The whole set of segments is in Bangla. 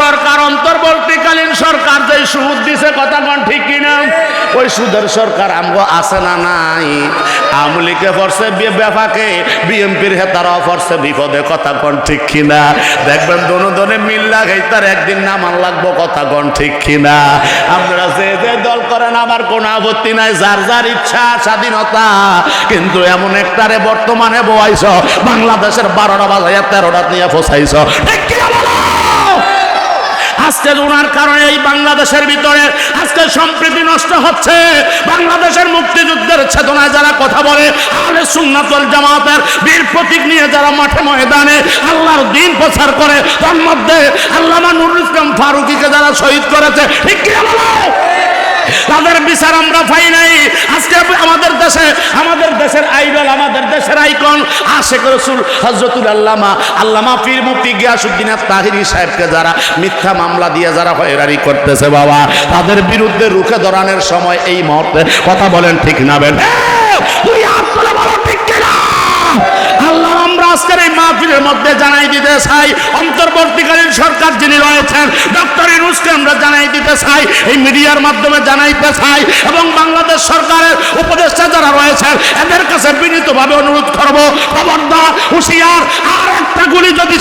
সরকার, অন্তর্বর্তীকালীন সরকার যে সুদ দিছে, কথা কন ঠিক কিনা? ওই সুদের সরকার আমগো আছে না নাই? আওয়ামী লীগে পড়ছে ব্যাপাকে বিএনপির হেতারাও পড়ছে বিপদে, কথা কন ঠিক কিনা? দেখবেন দোনো দনে মিল লাগাই তার একদিন নামান লাগবো, কথা কন ঠিক কিনা? আপনারা যে যে দল করেন, আমার কোনো আপত্তি নাই, যার যার ইচ্ছা, স্বাধীনতা। কিন্তু এমন একটারে বর্তমানে বয়াইছ, বাংলাদেশের বারোটা বাজাইয়া তেরোটা নিয়ে ফসাইছ। ঠিক? আজকে ওনার কারণে এই বাংলাদেশের ভিতরে আজকে সম্প্রীতি নষ্ট হচ্ছে। বাংলাদেশের মুক্তিযুদ্ধের চেতনায় যারা কথা বলে, আহলে সুন্নাতুল জামাতের বীর প্রতীক নিয়ে যারা মাঠে ময়দানে আল্লাহর দিন প্রচার করে, তার মধ্যে আল্লামা নুরুল ইসলাম ফারুকিকে যারা শহীদ করেছে, ঠিক তাদের বিচার আমরা পাই আজকে আমাদের দেশের আইডল, আমাদের দেশের আইকন আশেক রসুল হজরতুল আল্লামা আল্লামা পীর গিয়াসুদ্দিন তাহিরি সাহেবকে যারা মিথ্যা মামলা দিয়ে যারা করতেছে বাবা, তাদের বিরুদ্ধে রুখে ধরানোর সময় এই মুহূর্তে কথা বলেন ঠিক না বেন। মাহফিলের মধ্যে জানাই দিতে চাই, অন্তর্বর্তীকালীন সরকার যিনি রয়েছেন, ডক্টর ইনুসকে আমরা জানাই দিতে চাই, এই মিডিয়ার মাধ্যমে জানাইতে চাই এবং বাংলাদেশ সরকারের উপদেষ্টা যারা রয়েছেন, এদের কাছে বিনীতভাবে অনুরোধ করব, খবরদার, হুশিয়ার, আর একটা গুলি যদি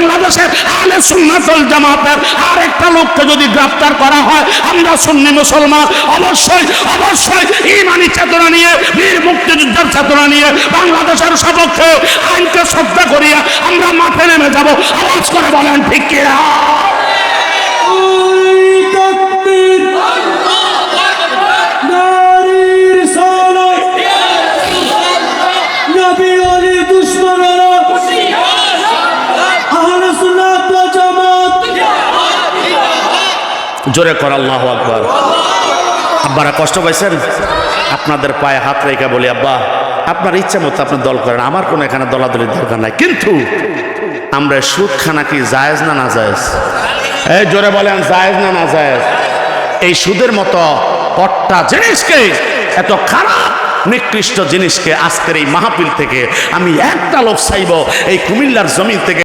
বাংলাদেশের আলে সুন্নাতুল জামাতের আর একটা লোককে যদি গ্রেফতার করা হয়, আমরা সুন্নি মুসলমান, অবশ্যই অবশ্যই ইমানি চেতনা নিয়ে বীর মুক্তিযুদ্ধের চেতনা নিয়ে বাংলাদেশের সপক্ষে আইনকে শ্রদ্ধা করিয়া আমরা মাঠে নেমে যাব। আওয়াজ করে বলেন, ঠিক কিনা? জোরে কর, আল্লাহ আকবার। আব্বারা কষ্ট পাইছেন? আপনাদের পায়ে হাত রেখে বলি, আব্বা, আপনার ইচ্ছা মতো আপনি দল করেন, আমার কোনো এখানে দলাদলির দরকার নাই। কিন্তু আমরা সুদ খানা কি জায়েজ না না জায়েজ? এই জোরে বলেন, জায়েজ না না জায়েজ? এই সুদের মতো কট্টা জিনিসকে, এত খারাপ, নিকৃষ্ট জিনিসকে আজকের এই মাহফিল থেকে আমি একটা লোক চাইব, এই কুমিল্লার জমিন থেকে